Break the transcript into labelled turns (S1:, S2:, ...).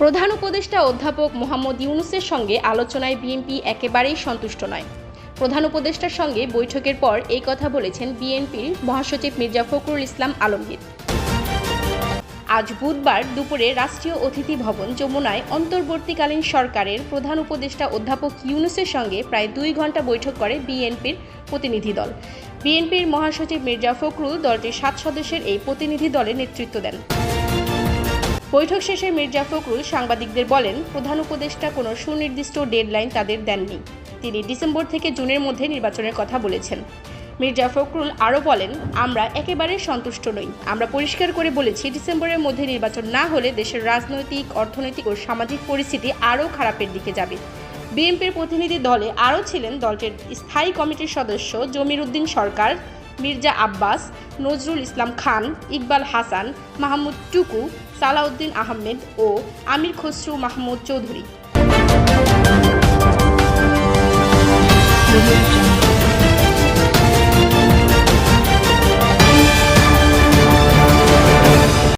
S1: প্রধান উপদেষ্টা অধ্যাপক মোহাম্মদ ইউনুসের সঙ্গে আলোচনায় বিএনপি একেবারেই সন্তুষ্ট নয়। প্রধান উপদেষ্টার সঙ্গে বৈঠকের পর এই কথা বলেছেন বিএনপির মহাসচিব মির্জা ফখরুল ইসলাম আলমগীর। আজ বুধবার দুপুরে রাষ্ট্রীয় অতিথি ভবন যমুনায় অন্তর্বর্তীকালীন সরকারের প্রধান উপদেষ্টা অধ্যাপক ইউনুসের সঙ্গে প্রায় দুই ঘণ্টা বৈঠক করে বিএনপির প্রতিনিধি দল। বিএনপির মহাসচিব মির্জা ফখরুল দলটির সাত সদস্যের এই প্রতিনিধি দলে নেতৃত্ব দেন। বৈঠক শেষে মির্জা ফখরুল সাংবাদিকদের বলেন, প্রধান উপদেষ্টা কোনো সুনির্দিষ্ট ডেডলাইন তাদের দেননি। তিনি ডিসেম্বর থেকে জুনের মধ্যে নির্বাচনের কথা বলেছেন। মির্জা ফখরুল আরও বলেন, আমরা একেবারে সন্তুষ্ট নই। আমরা পরিষ্কার করে বলেছি, ডিসেম্বরের মধ্যে নির্বাচন না হলে দেশের রাজনৈতিক, অর্থনৈতিক ও সামাজিক পরিস্থিতি আরও খারাপের দিকে যাবে। বিএনপির প্রতিনিধি দলে আরও ছিলেন দলটির স্থায়ী কমিটির সদস্য জমির উদ্দিন সরকার। মির্জা আব্বাস, নজরুল ইসলাম খান, ইকবাল হাসান, মাহমুদ টুকু, সালাউদ্দিন আহমেদ ও আমির খসরু মাহমুদ চৌধুরী।